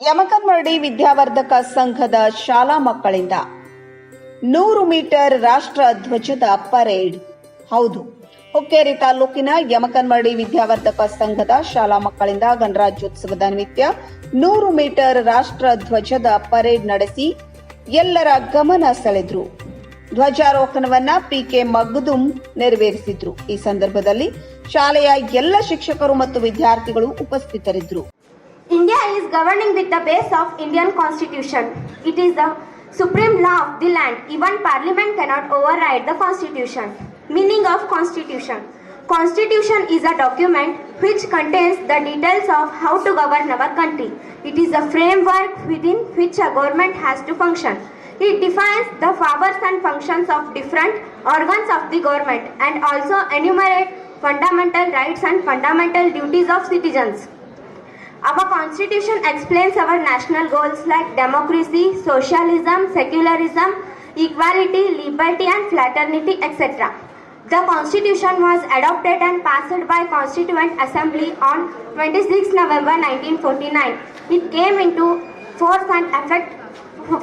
ಯಮಕನ್ಮರಡಿ ವಿದ್ಯಾವರ್ಧಕ ಸಂಘದ ಶಾಲಾ ಮಕ್ಕಳಿಂದ ನೂರು ಮೀಟರ್ ರಾಷ್ಟ್ರ ಧ್ವಜದ ಪರೇಡ್. ಹೌದು, ಹುಕ್ಕೇರಿ ತಾಲೂಕಿನ ಯಮಕನ್ಮರಡಿ ವಿದ್ಯಾವರ್ಧಕ ಸಂಘದ ಶಾಲಾ ಮಕ್ಕಳಿಂದ ಗಣರಾಜ್ಯೋತ್ಸವದ ನಿಮಿತ್ತ ನೂರು ಮೀಟರ್ ರಾಷ್ಟ್ರ ಧ್ವಜದ ಪರೇಡ್ ನಡೆಸಿ ಎಲ್ಲರ ಗಮನ ಸೆಳೆದ್ರು. ಧ್ವಜಾರೋಹಣವನ್ನ ಪಿಕೆ ಮಗ್ದುಂ ನೆರವೇರಿಸಿದ್ರು. ಈ ಸಂದರ್ಭದಲ್ಲಿ ಶಾಲೆಯ ಎಲ್ಲ ಶಿಕ್ಷಕರು ಮತ್ತು ವಿದ್ಯಾರ್ಥಿಗಳು ಉಪಸ್ಥಿತರಿದ್ದರು India is governing with the base of Indian constitution. It is the supreme law of the land. Even parliament cannot override the constitution. Meaning of constitution. Constitution is a document which contains the details of how to govern our country. It is a framework within which a government has to function. It defines the powers and functions of different organs of the government and also enumerate fundamental rights and fundamental duties of citizens. Our constitution explains our national goals like democracy, socialism, secularism, equality, liberty and fraternity, etc. The constitution was adopted and passed by Constituent Assembly on 26 November 1949. It came into force and effect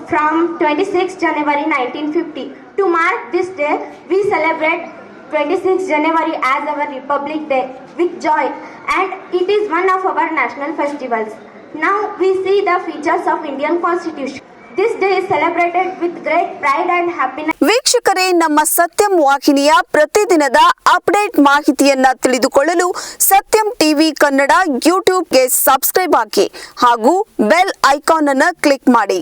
from 26 January 1950. To mark this day, we celebrate 26 January as our Republic Day with joy and it is one of our national festivals. Now we see the features of Indian Constitution. This day is celebrated with great pride and happiness. ವೀಕ್ಷಕರೇ ನಮ್ಮ ಸತ್ಯಂ ವಾಹಿನಿಯ ಪ್ರತಿದಿನದ update ಮಾಹಿತಿಯನ್ನ ತಿಳಿದುಕೊಳ್ಳಲು Satyam TV Kannada ಯೂಟ್ಯೂಬ್ಗೆ subscribe ಹಾಕಿ ಹಾಗೂ ಬೆಲ್ ಐಕಾನ್ ಅನ್ನು ಕ್ಲಿಕ್ ಮಾಡಿ